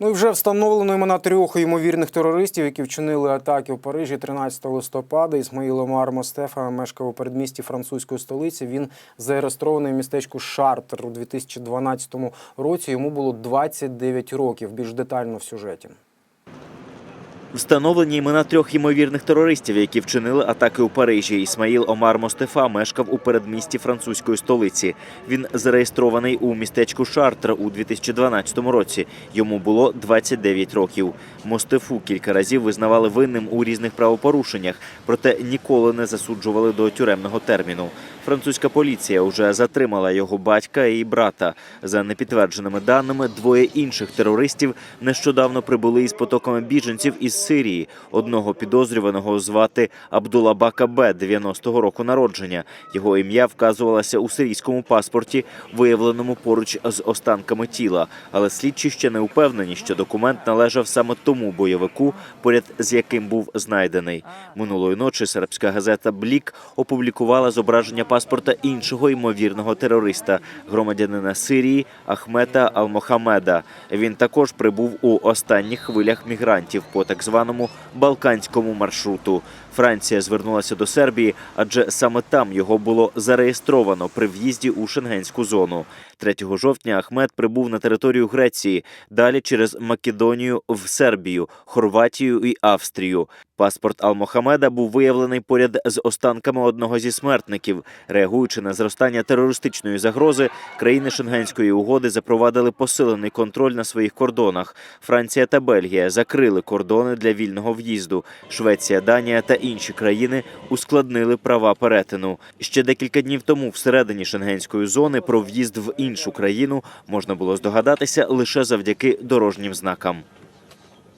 Ну і вже встановлено імена трьох ймовірних терористів, які вчинили атаки в Парижі 13 листопада. Ісмаїл Омар Мостефа мешкав у передмісті французької столиці. Він зареєстрований в містечку Шартер у 2012 році. Йому було 29 років. Більш детально в сюжеті. Встановлені імена трьох ймовірних терористів, які вчинили атаки у Парижі. Ісмаїл Омар Мостефа мешкав у передмісті французької столиці. Він зареєстрований у містечку Шартр у 2012 році. Йому було 29 років. Мостефу кілька разів визнавали винним у різних правопорушеннях, проте ніколи не засуджували до тюремного терміну. Французька поліція вже затримала його батька і брата. За непідтвердженими даними, двоє інших терористів нещодавно прибули із потоками біженців із Сирії. Одного підозрюваного звати Абдулабака Б, 90-го року народження. Його ім'я вказувалося у сирійському паспорті, виявленому поруч з останками тіла. Але слідчі ще не впевнені, що документ належав саме тому бойовику, поряд з яким був знайдений. Минулої ночі сербська газета Блік опублікувала зображення паспорта іншого ймовірного терориста, громадянина Сирії Ахмета Алмохамеда. Він також прибув у останніх хвилях мігрантів по так званому балканському маршруту. Франція звернулася до Сербії, адже саме там його було зареєстровано при в'їзді у шенгенську зону. 3 жовтня Ахмед прибув на територію Греції, далі через Македонію в Сербію, Хорватію і Австрію. Паспорт Ал-Мохамеда був виявлений поряд з останками одного зі смертників. Реагуючи на зростання терористичної загрози, країни Шенгенської угоди запровадили посилений контроль на своїх кордонах. Франція та Бельгія закрили кордони для вільного в'їзду. Швеція, Данія та інші країни ускладнили права перетину. Ще декілька днів тому всередині шенгенської зони про в'їзд в іншу країну можна було здогадатися лише завдяки дорожнім знакам.